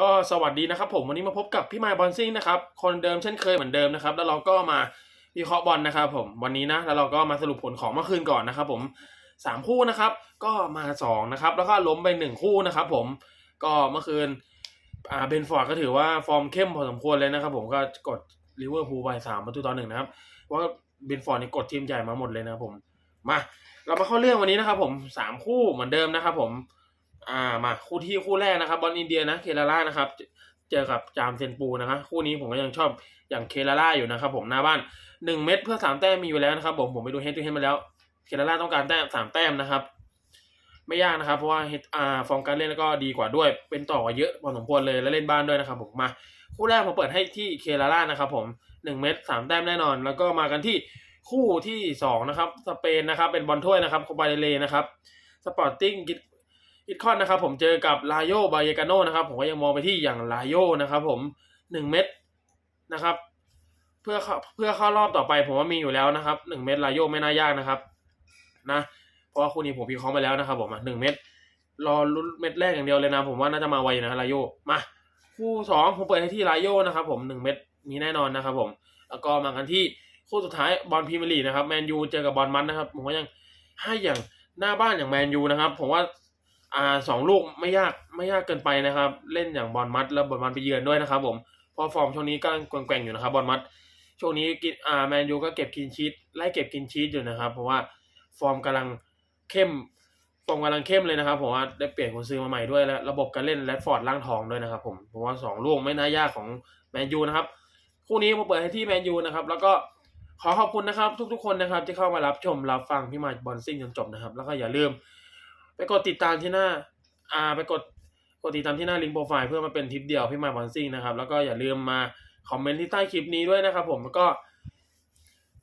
ก็สวัสดีนะครับผมวันนี้มาพบกับพี่ไมค์บอลซิ่งนะครับคนเดิมเช่นเคยเหมือนเดิมนะครับ แล้วเราก็มาวิเคราะห์บอลนะครับผมวันนี้นะแล้วเราก็มาสรุปผลของเมื่อคืนก่อนนะครับผมสามคู่นะครับ ก็มาสองนะครับแล้วก็ล้มไปหนึ่งคู่นะครับผมก็เมื่อคืนอ่าเบนฟอร์ดก็ถือว่าฟอร์มเข้มพอสมควรเลยนะครับ ผมก็กดลิเวอร์พูลไปสามประตูต่อหนึ่งนะครับว่าเบนฟอร์ดนี่กดทีมใหญ่มาหมดเลยนะครับผมมาเรามาเข้าเรื่องวันนี้นะครับผมสามคู่เหมือนเดิมนะครับผม อ่ามาคู่ที่คู่แรกนะครับบอลอินเดียนะเคลาร่านะครับ เจอกับจามเซนปูนะครับคู่นี้ผมก็ยังชอบอย่างเคลาร่าอยู่นะครับ ผมหน้าบ้านหนึ่งเม็ดเพื่อสามแต้มมีอยู่แล้วนะครับผมผมไปดูเฮดทูเฮดมาแล้วเคลาร่าต้องการแต้มสามแต้มนะครับ ไม่ยากนะครับ เพราะว่าเฮดอ่าฟอร์มการเล่นก็ดีกว่าด้วย เป็นต่อกว่าเยอะพอสมควรเลยและเล่นบ้านด้วยนะครับ ผมมาคู่แรกผมเปิดให้ที่เคลาร่านะครับ ผมหนึ่งเม็ดสามแต้มแน่นอน แล้วก็มากันที่คู่ที่สองนะครับสเปนนะครับ เป็นบอลถ้วยนะครับโคปาเดเลนะครับสปอร์ติ้ง อิทคอนนะครับผมเจอกับลาโยบายกาโนนะครับผมก็ยังมองไปที่อย่างลาโยนะครับผมหนึ่งเม็ดนะครับเพื่อเพื่อเข้ารอบต่อไปผมว่ามีอยู่แล้วนะครับหนึ่งเม็ดลาโยไม่น่ายากนะครับนะเพราะว่าคู่นี้ผมพิเคราะห์ไปแล้วนะครับผมหนึ่งเม็ดรอลุ้นเม็ดแรกอย่างเดียวเลยนะ ผมว่าน่าจะมาไวนะลาโยมาคู่สองผมเปิดให้ที่ลาโยนะครับผมหนึ่งเม็ดมีแน่นอนนะครับผมแล้วก็มากันที่คู่สุดท้ายบอลพรีเมียร์ลีกนะครับแมนยูเจอกับบอลมันนะครับผมว่ายังให้อย่างหน้าบ้านอย่างแมนยูนะครับผมว่า อ่าสองลูกไม่ยากไม่ยากเกินไปนะครับ เล่นอย่างบอลมัดแล้วบอลมันไปเยือนด้วยนะครับ ผมเพอฟอร์มช่วงนี้ก็แกว่งๆอยู่นะครับบอลมัดช่วงนี้กินอ่าแมนยูก็เก็บกินชีตไล่เก็บกินชีตอยู่นะครับ เพราะว่าฟอร์มกำลังเข้มฟอร์มกำลังเข้มเลยนะครับผมว่าได้เปลี่ยนคนซื้อมาใหม่ด้วยแล้วระบบการเล่นแรดฟอร์ดล่างทองด้วยนะครับ ผมเพราะว่าสองลูกไม่น่ายากของแมนยูนะครับคู่นี้มาเปิดให้ที่แมนยูนะครับแล้วก็ขอขอบคุณนะครับ ทุกๆคนนะครับที่เข้ามารับชมรับฟังพี่มาบอลซิ่งจนจบนะครับ แล้วก็อย่าลืม ไปกดติดตามที่หน้า อ่า ไปกดกดติดตามที่หน้าลิงก์โปรไฟล์เพื่อมาเป็นทริปเดียวพี่มาบอลซิ่งนะครับ แล้วก็อย่าลืมมาคอมเมนต์ที่ใต้คลิปนี้ด้วยนะครับ ผมแล้วก็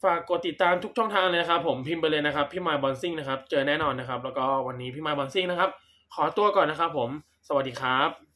ฝากกดติดตามทุกช่องทางเลยนะครับ ผมพิมพ์ไปเลยนะครับพี่มาบอลซิ่งนะครับ เจอแน่นอนนะครับ แล้วก็วันนี้พี่มาบอลซิ่งนะครับ ขอตัวก่อนนะครับ ผม สวัสดีครับ